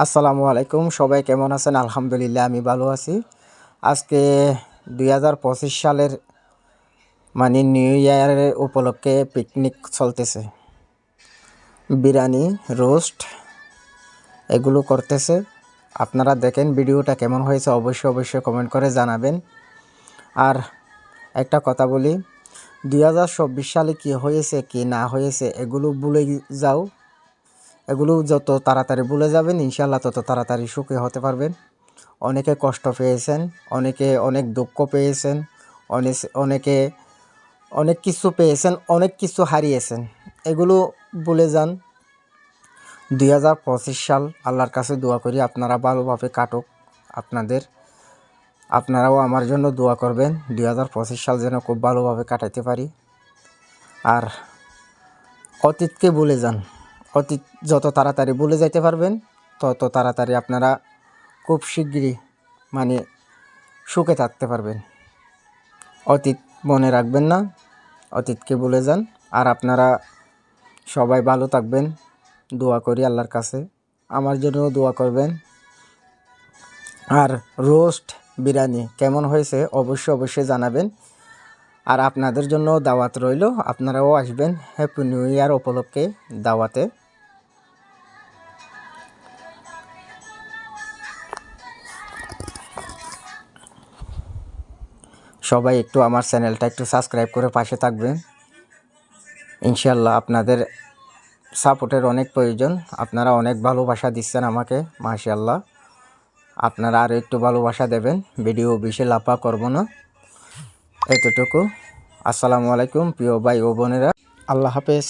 আসসালামু আলাইকুম, সবাই কেমন আছেন? আলহামদুলিল্লাহ, আমি ভালো আছি। আজকে দুই হাজার পঁচিশ সালের মানে নিউ ইয়ারের উপলক্ষে পিকনিক চলতেছে। বিরিয়ানি রোস্ট এগুলো করতেছে। আপনারা দেখেন ভিডিওটা কেমন হয়েছে, অবশ্যই অবশ্যই কমেন্ট করে জানাবেন। আর একটা কথা বলি, দুই হাজার চব্বিশ সালে কী হয়েছে, কি না হয়েছে, এগুলো ভুলে যাও। এগুলো যত তাড়াতাড়ি ভুলে যাবেন ইনশাল্লাহ তত তাড়াতাড়ি সুখী হতে পারবেন। অনেকে কষ্ট পেয়েছেন, অনেকে অনেক দুঃখ পেয়েছেন অনেক অনেকে কিছু পেয়েছেন, অনেক কিছু হারিয়েছেন। এগুলো বলে যান। দুই হাজার পঁচিশ সাল আল্লাহর কাছে দোয়া করি, আপনারা ভালোভাবে কাটুক। আপনাদের, আপনারাও আমার জন্য দোয়া করবেন, দুই হাজার পঁচিশ সাল যেন খুব ভালোভাবে কাটাইতে পারি। আর অতীতকে বলে যান। অতীত যত তাড়াতাড়ি ভুলে যাইতে পারবেন, তত তাড়াতাড়ি আপনারা খুব শিগগিরই মানে সুখে থাকতে পারবেন। অতীত মনে রাখবেন না, অতীতকে ভুলে যান। আর আপনারা সবাই ভালো থাকবেন, দোয়া করি আল্লাহর কাছে। আমার জন্যও দোয়া করবেন। আর রোস্ট বিরিয়ানি কেমন হয়েছে অবশ্যই অবশ্যই জানাবেন। আর আপনাদের জন্য দাওয়াত রইল, আপনারাও আসবেন। হ্যাপি নিউ ইয়ার উপলক্ষে দাওয়াতে। সবাই একটু আমার চ্যানেলটা একটু সাবস্ক্রাইব করে পাশে থাকবেন। ইনশাল্লাহ আপনাদের সাপোর্টের অনেক প্রয়োজন। আপনারা অনেক ভালোবাসা দিচ্ছেন আমাকে মাশাল্লাহ আপনারা আরও একটু ভালোবাসা দেবেন, ভিডিও বেশি লাফা করব না। এতটুকু। আসসালামু আলাইকুম প্রিয় ভাই ও বোনেরা। আল্লাহ হাফেজ।